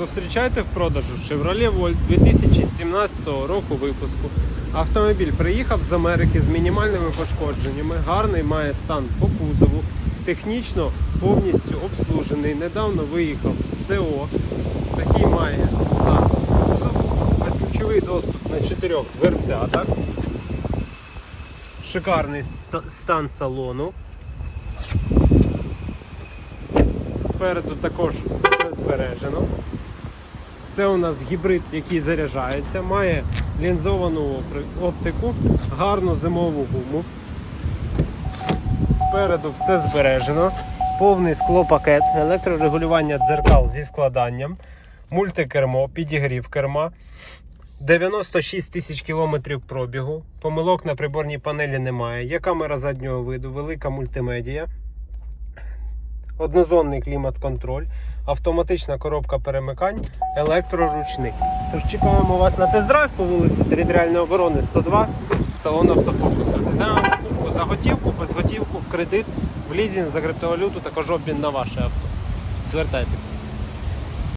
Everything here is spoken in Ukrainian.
Зустрічайте в продажу Chevrolet Volt 2017 року випуску. Автомобіль приїхав з Америки з мінімальними пошкодженнями, гарний має стан по кузову, технічно повністю обслужений. Недавно виїхав з ТО. Такий має стан кузову, безключовий доступ на чотирьох дверцятах. Шикарний ста- стан салону. Спереду також все збережено. Це у нас гібрид, який заряджається, має лінзовану оптику, гарну зимову гуму. Спереду все збережено. Повний склопакет, електрорегулювання дзеркал зі складанням, мультикермо, підігрів керма. 96 тисяч кілометрів пробігу. Помилок на приборній панелі немає. Є камера заднього виду, велика мультимедія однозонний клімат-контроль, автоматична коробка перемикань, електроручник. Тож чекаємо вас на тест-драйв по вулиці Територіальної оборони 102, салон автофокусу. Покупку за готівку, без готівку, в кредит, в лізінг, за криптовалюту, також обмін на ваше авто. Звертайтеся.